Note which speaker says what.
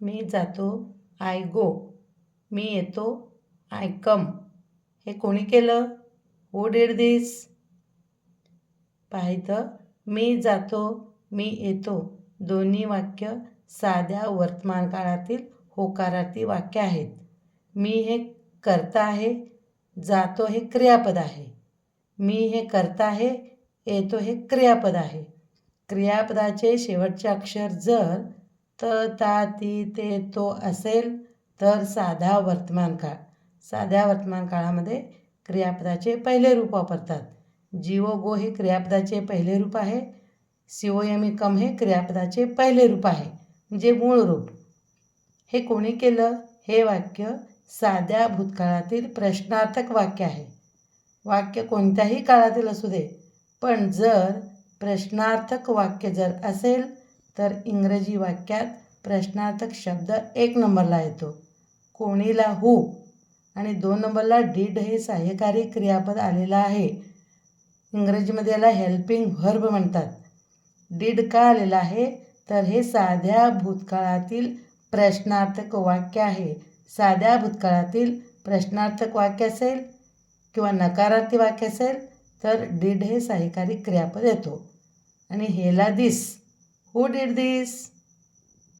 Speaker 1: मी जातो आय गो मी येतो आय कम हे कोणी केलं? हू डीड दिस पाहितं मी जातो मी येतो. दोन्ही वाक्य साध्या वर्तमान काळातील होकारार्थी वाक्य आहेत. मी हे करता आहे जातो हे क्रियापद आहे. मी हे करता आहे येतो हे क्रियापद आहे. क्रियापदाचे शेवटचे अक्षर जर त ता ती ते तो असेल तर साधा वर्तमान काळ. साध्या वर्तमान काळामध्ये क्रियापदाचे पहिले रूप वापरतात. जीओ गो हे क्रियापदाचे पहिले रूप आहे. सी एम कम हे क्रियापदाचे पहिले रूप आहे म्हणजे मूळ रूप. हे कोणी केलं? हे वाक्य साध्या भूतकाळातील प्रश्नार्थक वाक्य आहे. वाक्य कोणत्याही काळातील असू दे पण जर प्रश्नार्थक वाक्य जर असेल तर इंग्रजी वाक्यात प्रश्नार्थक शब्द एक नंबरला येतो. कोणीला हू आणि दोन नंबरला डीड हे सहाय्यकारी क्रियापद आलेलं आहे. इंग्रजीमध्ये याला हेल्पिंग व्हर्ब म्हणतात. डीड का आलेलं आहे? तर हे साध्या भूतकाळातील प्रश्नार्थक वाक्य आहे. साध्या भूतकाळातील प्रश्नार्थक वाक्य असेल किंवा नकारार्थी वाक्य असेल तर डीड हे सहाय्यकारी क्रियापद येतो. आणि हेला दिस हू डीड दिस